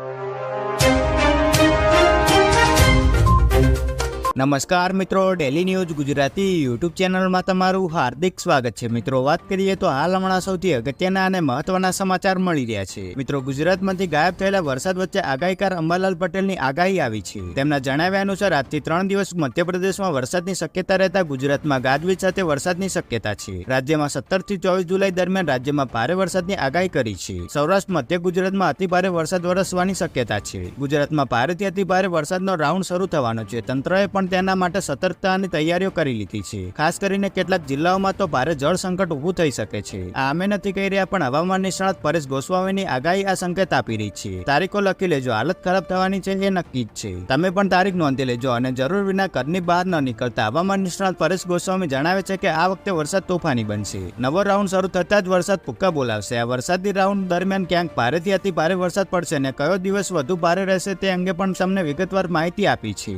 you. નમસ્કાર મિત્રો daily news Gujarati YouTube ચેનલમાં તમારું હાર્દિક સ્વાગત છે. મિત્રો, વાત કરીએ તો હાલ હમણાં સૌથી અગત્યના અને મહત્વના સમાચાર મળી રહ્યા છે. મિત્રો, ગુજરાતમાંથી ગાયબ થયેલા વરસાદ વચ્ચે આગાહીકાર અંબાલાલ પટેલની આગાહી આવી છે. તેમના જણાવ્યા અનુસાર, આજથી ત્રણ દિવસ મધ્યપ્રદેશમાં વરસાદની શક્યતા રહેતા ગુજરાતમાં ગાજવીજ સાથે વરસાદની શક્યતા છે. રાજ્યમાં સત્તરથી ચોવીસ જુલાઈ દરમિયાન રાજ્યમાં ભારે વરસાદની આગાહી કરી છે. સૌરાષ્ટ્ર, મધ્ય ગુજરાતમાં અતિ ભારે વરસાદ વરસવાની શક્યતા છે. ગુજરાતમાં ભારેથી અતિ ભારે વરસાદનો રાઉન્ડ શરૂ થવાનો છે. તંત્રએ પણ તેના માટે સતર્કતાની તૈયારીઓ કરી લીધી છે. ખાસ કરીને કેટલાક જિલ્લાઓમાં તો ભારે જળ સંકટ ઊભું થઈ શકે છે. આ અમે નથી કહી રહ્યા, પણ હવામાન નિષ્ણાત પરેશ ગોસ્વામીની આગાહી આ સંકેત આપી રહી છે. તારીખો લખી લેજો, હાલત ખરાબ થવાની છે એ નક્કી જ છે. તમે પણ તારીખ નોંધી લેજો અને જરૂર વિના ઘરની બહાર ન નીકળતા. હવામાન નિષ્ણાત પરેશ ગોસ્વામી જણાવે છે કે આ વખતે વરસાદ તોફાની બનશે. નવો રાઉન્ડ શરૂ થતા જ વરસાદ ભૂક્કા બોલાવશે. આ વરસાદી રાઉન્ડ દરમિયાન ક્યાંક ભારેથી અતિ ભારે વરસાદ પડશે અને કયો દિવસ વધુ ભારે રહેશે તે અંગે પણ તમને વિગતવાર માહિતી આપી છે.